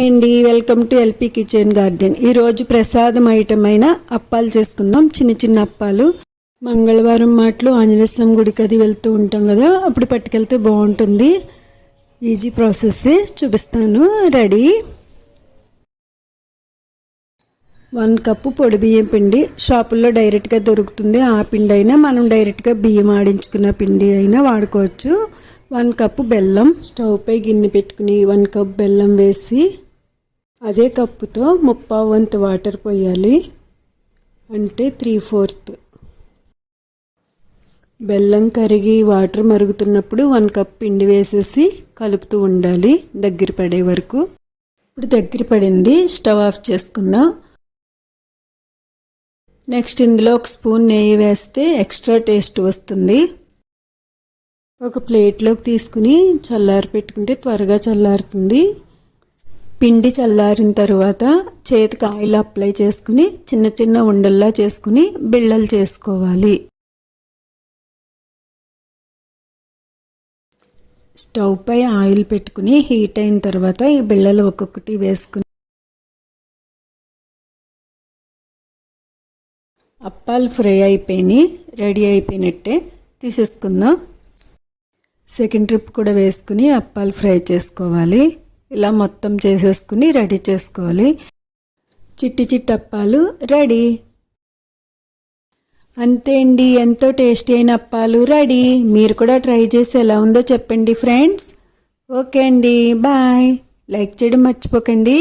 Hi అండి. Welcome to LP kitchen garden. ఈరోజు ప్రసాదం ఐటమ్ అయిన అప్పాలు చేసుకుందాం. చిన్న చిన్న అప్పాలు. మంగళవారం మాటలు ఆంజనేయస్వామి గుడికి అది వెళ్తూ ఉంటాం కదా అప్పుడు పట్టుకెళ్తే బాగుంటుంది. ఈజీ ప్రాసెస్ చూపిస్తాను. రెడీ వన్ కప్పు పొడి బియ్యం పిండి. షాపుల్లో డైరెక్ట్గా దొరుకుతుంది. ఆ పిండి అయినా మనం డైరెక్ట్గా బియ్యం ఆడించుకున్న పిండి అయినా వాడుకోవచ్చు. వన్ కప్పు బెల్లం. స్టవ్ పై గిన్నె పెట్టుకుని వన్ కప్ బెల్లం వేసి అదే కప్పుతో ముప్పావు వంతు వాటర్ పోయాలి. అంటే త్రీ ఫోర్త్. బెల్లం కరిగి వాటర్ మరుగుతున్నప్పుడు వన్ కప్ పిండి వేసేసి కలుపుతూ ఉండాలి దగ్గర పడే వరకు. ఇప్పుడు దగ్గర పడింది స్టవ్ ఆఫ్ చేసుకుందాం. నెక్స్ట్ ఇందులో ఒక స్పూన్ నెయ్యి వేస్తే ఎక్స్ట్రా టేస్ట్ వస్తుంది. ఒక ప్లేట్లోకి తీసుకుని చల్లారి పెట్టుకుంటే త్వరగా చల్లారుతుంది. పిండి చల్లారిన తర్వాత చేతికి ఆయిల్ అప్లై చేసుకుని చిన్న చిన్న ఉండల్లా చేసుకుని బిళ్ళలు చేసుకోవాలి. స్టవ్ పై ఆయిల్ పెట్టుకుని హీట్ అయిన తర్వాత ఈ బిళ్ళలు ఒక్కొక్కటి వేసుకుని అప్పాలు ఫ్రై అయిపోయినాయి రెడీ అయిపోయినట్టే తీసేసుకుందాం. సెకండ్ ట్రిప్ కూడా వేసుకుని అప్పాలు ఫ్రై చేసుకోవాలి. ఇలా మొత్తం చేసేసుకుని రెడీ చేసుకోవాలి. చిట్టి చిట్టి అప్పాలు రెడీ. అంతే అండి ఎంతో టేస్టీ అయిన అప్పాలు రెడీ. మీరు కూడా ట్రై చేసి ఎలా ఉందో చెప్పండి ఫ్రెండ్స్. ఓకే అండి బాయ్. లైక్ చేయడం మర్చిపోకండి.